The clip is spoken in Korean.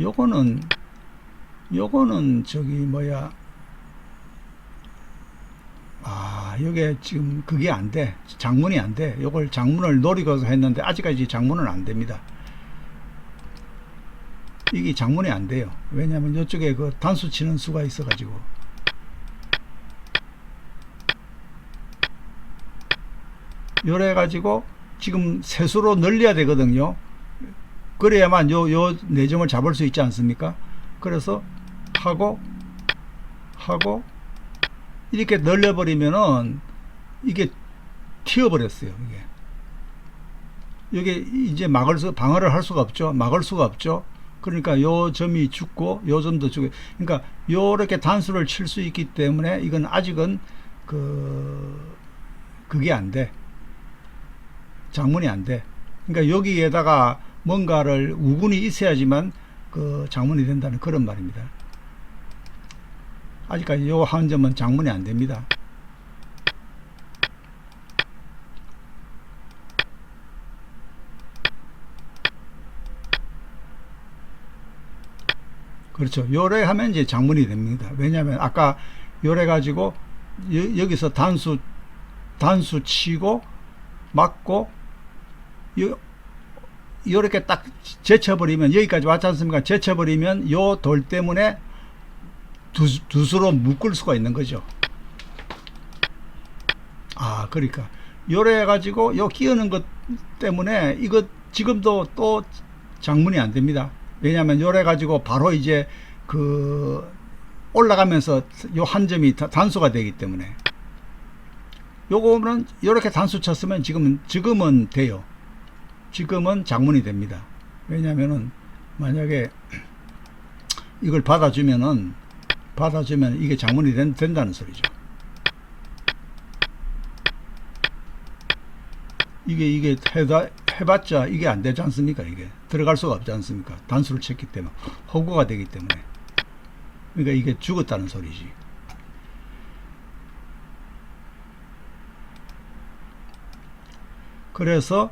요거는 요거는 저기 뭐야. 아 요게 지금 그게 안돼. 장문이 안돼. 요걸 장문을 노리고 했는데 아직까지 장문은 안 됩니다. 이게 장문이 안 돼요. 왜냐하면 이쪽에 그 단수 치는 수가 있어 가지고. 요래 가지고 지금 세수로 늘려야 되거든요 그래야만 요, 요 내점을 잡을 수 있지 않습니까? 그래서 하고 하고 이렇게 늘려버리면은 이게 튀어버렸어요. 이게 이게 이제 막을 수 방어를 할 수가 없죠. 막을 수가 없죠. 그러니까 요 점이 죽고 요 점도 죽고 그러니까 요렇게 단수를 칠 수 있기 때문에 이건 아직은 그 그게 안 돼. 장문이 안 돼. 그러니까 여기에다가 뭔가를 우군이 있어야지만 그 장문이 된다는 그런 말입니다. 아직까지 요 한 점은 장문이 안 됩니다. 그렇죠. 요래 하면 이제 장문이 됩니다. 왜냐하면 아까 요래 가지고 여, 여기서 단수 단수 치고 맞고 요, 요렇게 딱 제쳐버리면 여기까지 왔지 않습니까? 제쳐버리면 요 돌 때문에 두, 두 수로 묶을 수가 있는 거죠. 아, 그러니까 요래 가지고 요 끼우는 것 때문에 이거 지금도 또 장문이 안 됩니다. 왜냐하면 요래 가지고 바로 이제 그 올라가면서 요 한 점이 다- 단수가 되기 때문에 요거는 요렇게 단수 쳤으면 지금은 지금은 돼요. 지금은 장문이 됩니다. 왜냐면은 만약에 이걸 받아주면은 받아주면 이게 장문이 된, 된다는 소리죠. 이게 이게 해다 해봤자 이게 안 되지 않습니까? 이게 들어갈 수가 없지 않습니까? 단수를 쳤기 때문에 허구가 되기 때문에 그러니까 이게 죽었다는 소리지. 그래서